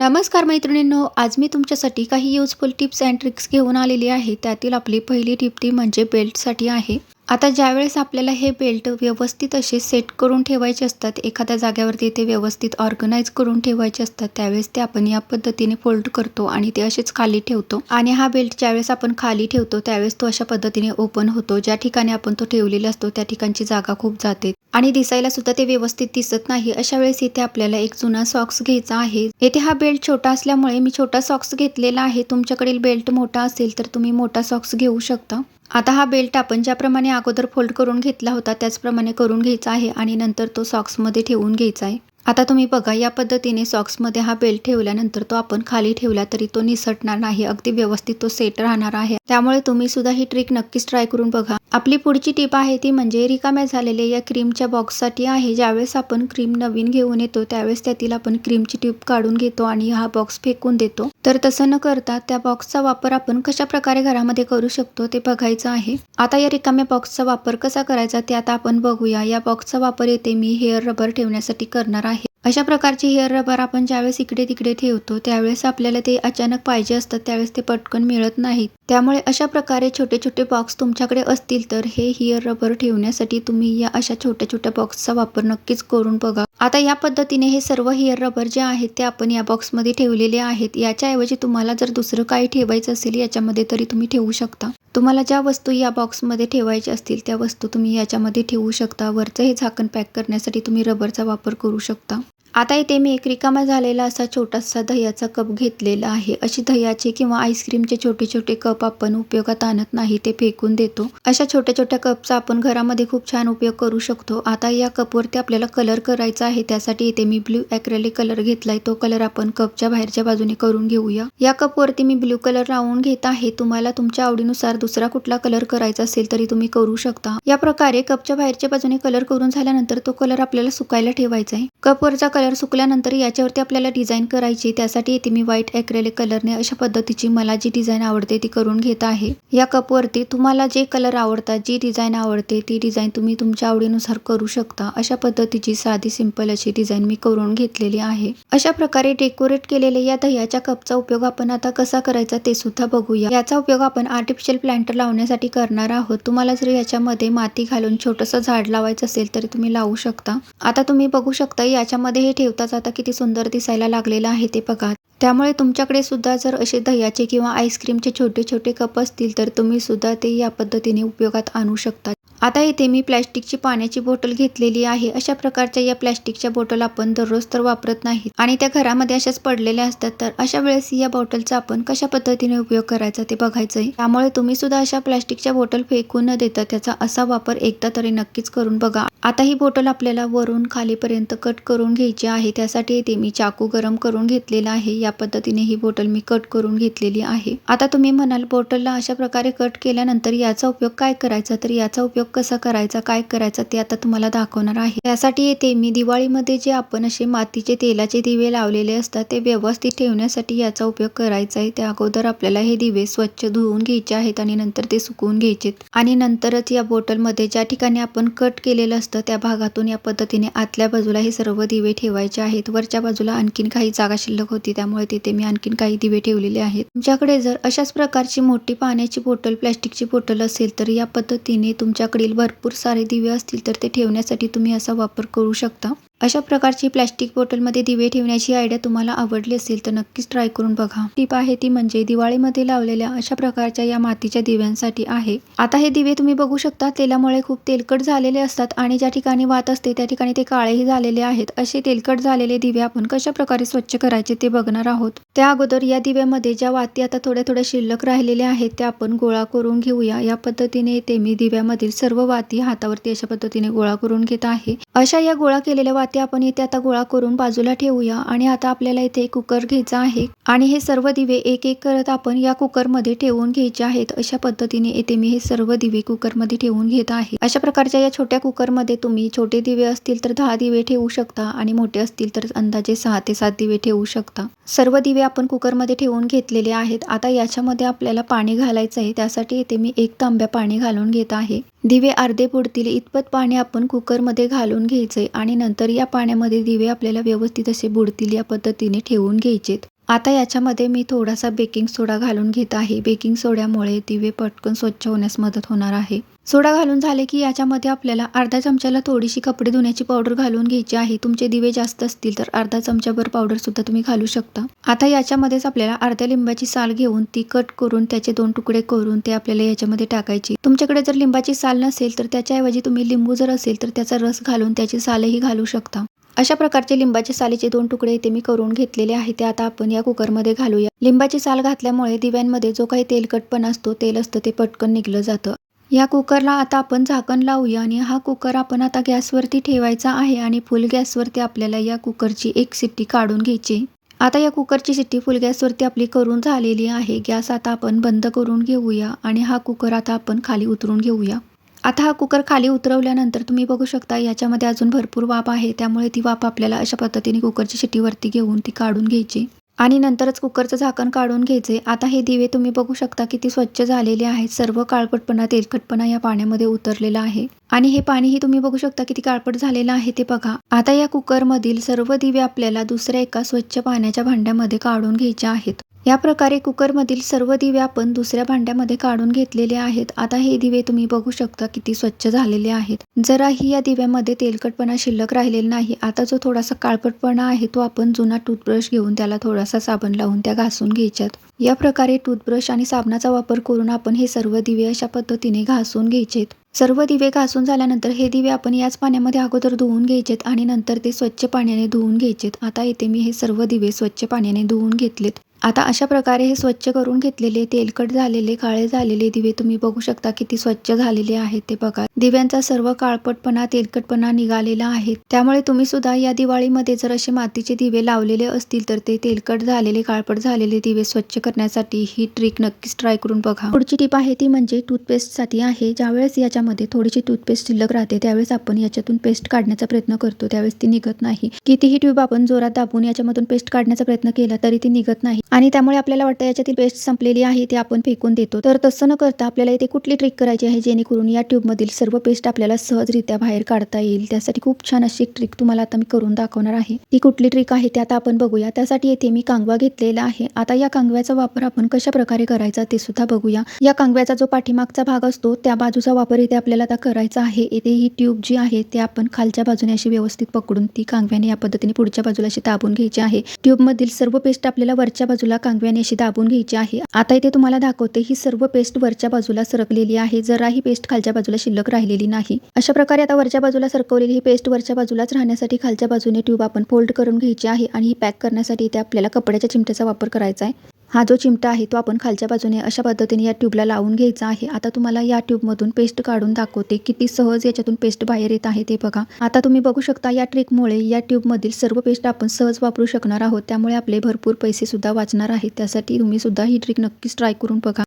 नमस्कार मैत्रिणींनो आज मी तुमच्यासाठी काही युजफुल टिप्स अँड ट्रिक्स घेऊन आलेली आहे. त्यातील आपली पहिली टिप ती म्हणजे बेल्टसाठी आहे. आता ज्यावेळेस आपल्याला हे बेल्ट व्यवस्थित असे सेट करून ठेवायचे असतात एखाद्या जाग्यावरती ते व्यवस्थित ऑर्गनाईज करून ठेवायचे असतात त्यावेळेस ते आपण या पद्धतीने फोल्ड करतो आणि ते असेच खाली ठेवतो. आणि हा बेल्ट ज्यावेळेस आपण खाली ठेवतो त्यावेळेस तो अशा पद्धतीने ओपन होतो. ज्या ठिकाणी आपण तो ठेवलेला असतो त्या ठिकाणची जागा खूप जाते. आणि दिसायला सुद्धा ते व्यवस्थित दिसत नाही. अशा वेळेस इथे आपल्याला एक जुना सॉक्स घ्यायचा आहे. येथे हा बेल्ट छोटा असल्यामुळे मी छोटा सॉक्स घेतलेला आहे. तुमच्याकडील बेल्ट मोठा असेल तर तुम्ही मोठा सॉक्स घेऊ शकता. आता हा बेल्ट आपण ज्याप्रमाणे अगोदर फोल्ड करून घेतला होता त्याचप्रमाणे करून घ्यायचा आहे आणि नंतर तो सॉक्समध्ये ठेवून घ्यायचा आहे. आता तुम्ही बघा या पद्धतीने सॉक्समध्ये हा बेल्ट ठेवल्यानंतर तो आपण खाली ठेवला तरी तो निसटणार नाही. अगदी व्यवस्थित तो सेट राहणार आहे. त्यामुळे तुम्ही सुद्धा ही ट्रिक नक्कीच ट्राय करून बघा. आपली पुढची टीप आहे ती म्हणजे रिकाम्या झालेल्या या क्रीमच्या बॉक्ससाठी आहे. ज्यावेळेस आपण क्रीम नवीन घेऊन येतो त्यावेळेस त्यातील आपण क्रीमची टीप काढून घेतो आणि हा बॉक्स फेकून देतो. तर तसं न करता त्या बॉक्सचा वापर आपण कशा प्रकारे घरामध्ये करू शकतो ते बघायचं आहे. आता या रिकाम्या बॉक्सचा वापर कसा करायचा ते आता आपण बघूया. या बॉक्सचा वापर येथे मी हेअर रबर ठेवण्यासाठी करणार आहे. अशा प्रकारचे हेअर रबर आपण ज्यावेळेस इकडे तिकडे ठेवतो त्यावेळेस आपल्याला ते अचानक पाहिजे असतात त्यावेळेस ते पटकन मिळत नाहीत. त्यामुळे अशा प्रकारे छोटे छोटे बॉक्स तुमच्याकडे असतील तर हे हेअर रबर ठेवण्यासाठी तुम्ही या अशा छोट्या छोट्या बॉक्सचा वापर नक्कीच करून बघा. आता या पद्धतीने हे सर्व हेअर रबर जे आहेत ते आपण या बॉक्समध्ये ठेवलेले आहेत. याच्याऐवजी तुम्हाला जर दुसरं काही ठेवायचं असेल याच्यामध्ये तरी तुम्ही ठेवू शकता. तुम्हाला ज्या वस्तू या बॉक्समध्ये ठेवायच्या असतील त्या वस्तू तुम्ही याच्यामध्ये ठेवू शकता. वरचं हे झाकण पॅक करण्यासाठी तुम्ही रबरचा वापर करू शकता. आता इथे मी एक रिकामा झालेला असा छोटासा दह्याचा कप घेतलेला आहे. अशी दह्याचे किंवा आईस्क्रीमचे छोटे छोटे कप आपण उपयोगात आणत नाही ते फेकून देतो. अशा छोट्या छोट्या कपचा आपण घरामध्ये खूप छान उपयोग करू शकतो. आता या कपवरती आपल्याला कलर करायचा आहे त्यासाठी इथे मी ब्ल्यू ॲक्रेलिक कलर घेतलाय. तो कलर आपण कपच्या बाहेरच्या बाजूने करून घेऊया. या कपवरती मी ब्ल्यू कलर लावून घेत आहे. तुम्हाला तुमच्या आवडीनुसार दुसरा कुठला कलर करायचा असेल तरी तुम्ही करू शकता. या प्रकारे कपच्या बाहेरच्या बाजूने कलर करून झाल्यानंतर तो कलर आपल्याला सुकायला ठेवायचा आहे. कपवरचा कलर सुकल्यानंतर याच्यावरती आपल्याला डिझाईन करायची त्यासाठी इथे मी व्हाईट ॲक्रेलिक कलरने अशा पद्धतीची मला जी डिझाईन आवडते ती करून घेत आहे. या कपवरती तुम्हाला जे कलर आवडतात जी डिझाईन आवडते ती डिझाईन तुम्ही तुमच्या आवडीनुसार करू शकता. अशा पद्धतीची साधी सिंपल अशी डिझाईन मी करून घेतलेली आहे. अशा प्रकारे डेकोरेट केलेल्या या दह्याच्या कपचा उपयोग आपण आता कसा करायचा ते सुद्धा बघूया. याचा उपयोग आपण आर्टिफिशियल प्लांटर लावण्यासाठी करणार आहोत. तुम्हाला जर याच्यामध्ये माती घालून छोटंसं झाड लावायचं असेल तर तुम्ही लावू शकता. आता तुम्ही बघू शकता याच्यामध्ये ठेवता जाता किती सुंदर दिसायला लागलेलं आहे ते बघा. त्यामुळे तुमच्याकडे सुद्धा जर असे दह्याचे किंवा आईस्क्रीमचे छोटे छोटे कप असतील तर तुम्ही सुद्धा ते या पद्धतीने उपयोगात आणू शकता. आता इथे मी प्लॅस्टिकची पाण्याची बॉटल घेतलेली आहे. अशा प्रकारच्या या प्लॅस्टिकच्या बॉटल आपण दररोज तर वापरत नाही आणि त्या घरामध्ये अशाच पडलेल्या असतात. तर अशा वेळेस या बॉटलचा आपण कशा पद्धतीने उपयोग करायचा ते बघायचं आहे त्यामुळे तुम्ही सुद्धा अशा प्लॅस्टिकच्या बॉटल फेकून न देता त्याचा असा वापर एकदा तरी नक्कीच करून बघा. आता ही बॉटल आपल्याला वरून खालीपर्यंत कट करून घ्यायची आहे. त्यासाठी इथे मी चाकू गरम करून घेतलेला आहे. या पद्धतीने ही बॉटल मी कट करून घेतलेली आहे. आता तुम्ही म्हणाल बॉटलला अशा प्रकारे कट केल्यानंतर याचा उपयोग काय करायचा? तर याचा उपयोग कसा करायचा काय करायचा ते आता तुम्हाला दाखवणार आहे. त्यासाठी येते मी दिवाळीमध्ये जे आपण असे मातीचे तेलाचे दिवे लावलेले असतात ते व्यवस्थित ठेवण्यासाठी याचा उपयोग करायचा आहे. त्या अगोदर आपल्याला हे दिवे स्वच्छ धुवून घ्यायचे आहेत आणि नंतर ते सुकवून घ्यायचे आणि नंतरच या बॉटलमध्ये ज्या ठिकाणी आपण कट केलेलं असतं त्या भागातून या पद्धतीने आतल्या बाजूला हे सर्व दिवे ठेवायचे आहेत. वरच्या बाजूला आणखीन काही जागा शिल्लक होती त्यामुळे तिथे मी आणखीन काही दिवे ठेवलेले आहेत. तुमच्याकडे जर अशाच प्रकारची मोठी पाण्याची बॉटल प्लॅस्टिकची बॉटल असेल तर या पद्धतीने तुमच्याकडे तुमच्याकडील भरपूर सारे दिवे असतील तर ते ठेवण्यासाठी तुम्ही असा वापर करू शकता. अशा प्रकारची प्लॅस्टिक बॉटलमध्ये दिवे ठेवण्याची आयडिया तुम्हाला आवडली असेल तर नक्कीच ट्राय करून बघा. टीप आहे ती म्हणजे दिवाळीमध्ये लावलेल्या अशा प्रकारच्या या मातीच्या दिव्यांसाठी आहे. आता हे दिवे तुम्ही बघू शकता तेलामुळे खूप तेलकट झालेले असतात आणि ज्या ठिकाणी वात असते त्या ठिकाणी ते काळेही झालेले आहेत. असे तेलकट झालेले दिवे आपण कशा प्रकारे स्वच्छ करायचे ते बघणार आहोत. त्या अगोदर या दिव्यामध्ये ज्या वाती आता थोड्या थोड्या शिल्लक राहिलेल्या आहेत त्या आपण गोळा करून घेऊया. या पद्धतीने ते मी दिव्यामधील सर्व वाती हातावरती अशा पद्धतीने गोळा करून घेत आहे. अशा या गोळा केलेल्या वाती ते आपण इथे आता गोळा करून बाजूला ठेवूया. आणि आता आपल्याला इथे कुकर घ्यायचा आहे. आणि हे सर्व दिवे एक एक करत आपण या कुकरमध्ये ठेवून घ्यायचे आहेत. अशा पद्धतीने इथे मी हे सर्व दिवे कुकरमध्ये ठेवून घेत आहे. अशा प्रकारच्या या छोट्या कुकरमध्ये तुम्ही छोटे दिवे असतील तर दहा दिवे ठेवू शकता आणि मोठे असतील तर अंदाजे सहा ते सात दिवे ठेवू शकता. सर्व दिवे आपण कुकरमध्ये ठेवून घेतलेले आहेत. आता याच्यामध्ये आपल्याला पाणी घालायचं आहे. त्यासाठी इथे मी एक तांब्या पाणी घालून घेत आहे. दिवे अर्धे बुडतील. इतपत पाणी आपण कुकरमध्ये घालून घ्यायचंय. आणि नंतर या पाण्यामध्ये दिवे आपल्याला व्यवस्थित असे बुडतील या पद्धतीने ठेवून घ्यायचेत. आता याच्यामध्ये मी थोडासा बेकिंग सोडा घालून घेत आहे. बेकिंग सोड्यामुळे दिवे पटकन स्वच्छ होण्यास मदत होणार आहे. सोडा घालून झाले की याच्यामध्ये आपल्याला अर्धा चमच्याला थोडीशी कपडे धुण्याची पावडर घालून घ्यायची आहे. तुमचे दिवे जास्त असतील तर अर्धा चमच्याभर पावडर सुद्धा तुम्ही घालू शकता. आता याच्यामध्येच आपल्याला अर्ध्या लिंबाची साल घेऊन ती कट करून त्याचे दोन तुकडे करून ते आपल्याला याच्यामध्ये टाकायची. तुमच्याकडे जर लिंबाची साल नसेल तर त्याच्याऐवजी तुम्ही लिंबू जर असेल तर त्याचा रस घालून त्याची सालही घालू शकता. अशा प्रकारचे लिंबाचे सालीचे दोन तुकडे इथे मी करून घेतलेले आहे ते आता आपण या कुकरमध्ये घालूया. लिंबाची साल घातल्यामुळे दिव्यांमध्ये जो काही तेलकटपणा असतो तेल असतं ते पटकन निघलं जातं. या कुकरला आता आपण झाकण लावूया आणि हा कुकर आपण आता गॅसवरती ठेवायचा आहे आणि फुल गॅसवरती आपल्याला या कुकरची एक सिट्टी काढून घ्यायची. आता या कुकरची सिट्टी फुल गॅसवरती आपली करून झालेली आहे. गॅस आता आपण बंद करून घेऊया आणि हा कुकर आता आपण खाली उतरून घेऊया. आता हा कुकर खाली उतरवल्यानंतर तुम्ही बघू शकता याच्यामध्ये अजून भरपूर वाफ आहे. त्यामुळे ती वाफ आपल्याला अशा पद्धतीने कुकरची शिटीवरती घेऊन ती काढून घ्यायची. आणि नंतरच कुकरचं झाकण काढून घ्यायचे. आता हे दिवे तुम्ही बघू शकता किती स्वच्छ झालेले आहेत. सर्व काळपटपणा तेलकटपणा या पाण्यामध्ये उतरलेला आहे. आणि हे पाणीही तुम्ही बघू शकता किती काळपट झालेलं आहे ते बघा. आता या कुकरमधील सर्व दिवे आपल्याला दुसऱ्या एका स्वच्छ पाण्याच्या भांड्यामध्ये काढून घ्यायचे आहेत. या प्रकारे कुकरमधील सर्व दिवे आपण दुसऱ्या भांड्यामध्ये काढून घेतलेले आहेत. आता हे दिवे तुम्ही बघू शकता किती स्वच्छ झालेले आहेत. जराही या दिव्यामध्ये तेलकटपणा शिल्लक राहिलेला नाही. आता जो थोडासा काळपटपणा आहे तो आपण जुना टूथब्रश घेऊन त्याला थोडासा साबण लावून त्या घासून घ्यायच्यात. या प्रकारे टूथब्रश आणि साबणाचा वापर करून आपण हे सर्व दिवे अशा पद्धतीने घासून घ्यायचेत. सर्व दिवे घासून झाल्यानंतर हे दिवे आपण याच पाण्यामध्ये अगोदर धुवून घ्यायचेत आणि नंतर ते स्वच्छ पाण्याने धुवून घ्यायचेत. आता इथे मी हे सर्व दिवे स्वच्छ पाण्याने धुवून घेतलेत. आता अशा प्रकारे हे स्वच्छ करून घेतलेले तेलकट झालेले काळे झालेले दिवे तुम्ही बघू शकता किती स्वच्छ झालेले आहेत ते बघा. दिव्यांचा सर्व काळपटपणा तेलकटपणा निघालेला आहे. त्यामुळे तुम्ही सुद्धा या दिवाळीमध्ये जर असे मातीचे दिवे लावलेले असतील तर ते तेलकट झालेले काळपट झालेले दिवे स्वच्छ करण्यासाठी ही ट्रिक नक्कीच ट्राय करून बघा. पुढची टीप आहे ती म्हणजे टूथपेस्टसाठी आहे. ज्यावेळेस याच्यामध्ये थोडीशी टूथपेस्ट शिल्लक राहते त्यावेळेस आपण याच्यातून पेस्ट काढण्याचा प्रयत्न करतो. त्यावेळेस ती निघत नाही. कितीही ट्यूब आपण जोरात दाबून याच्यामधून पेस्ट काढण्याचा प्रयत्न केला तरी ती निघत नाही. आणि त्यामुळे आपल्याला वाटतं याच्यातील पेस्ट संपलेली आहे ते आपण फेकून देतो. तर तसं न करता आपल्याला इथे कुठली ट्रिक करायची आहे जेणेकरून या ट्यूबमधील सर्व पेस्ट आपल्याला सहजरित्या बाहेर काढता येईल? त्यासाठी खूप छान अशी ट्रिक तुम्हाला आता मी करून दाखवणार आहे. ती कुठली ट्रिक आहे ते आता आपण बघूया. त्यासाठी येथे मी कांगवा घेतलेला आहे. आता या कांगव्याचा वापर आपण कशा प्रकारे करायचा ते सुद्धा बघूया. या कांगव्याचा जो पाठीमागचा भाग असतो त्या बाजूचा वापर इथे आपल्याला आता करायचा आहे. इथे ही ट्यूब जी आहे ते आपण खालच्या बाजूने अशी व्यवस्थित पकडून ती कांगव्याने या पद्धतीने पुढच्या बाजूला अशी दाबून घ्यायची आहे. ट्यूब मधील सर्व पेस्ट आपल्याला वरच्या बाजूला कांगव्याने अशी दाबून घ्यायची आहे. आता इथे तुम्हाला दाखवते ही सर्व पेस्ट वरच्या बाजूला सरकलेली आहे. जरा ही पेस्ट खालच्या बाजूला शिल्लक राहिलेली नाही. अशा प्रकारे आता वरच्या बाजूला सरकवलेली ही पेस्ट वरच्या बाजूलाच राहण्यासाठी खालच्या बाजूने ट्यूब आपण फोल्ड करून घ्यायची आहे आणि ही पॅक करण्यासाठी इथे आपल्याला कपड्याच्या चिमट्याचा वापर करायचा आहे. हा जो चिमटा आहे तो आपण खालच्या बाजूने अशा पद्धतीने या ट्यूबला लावून घ्यायचा आहे. आता तुम्हाला या ट्यूबमधून पेस्ट काढून दाखवते किती सहज याच्यातून पेस्ट बाहेर येत आहे ते बघा. आता तुम्ही बघू शकता या ट्रिकमुळे या ट्यूबमधील सर्व पेस्ट आपण सहज वापरू शकणार आहोत. त्यामुळे आपले भरपूर पैसे सुद्धा वाचणार आहेत त्यासाठी तुम्ही सुद्धा ही ट्रिक नक्कीच ट्राय करून बघा.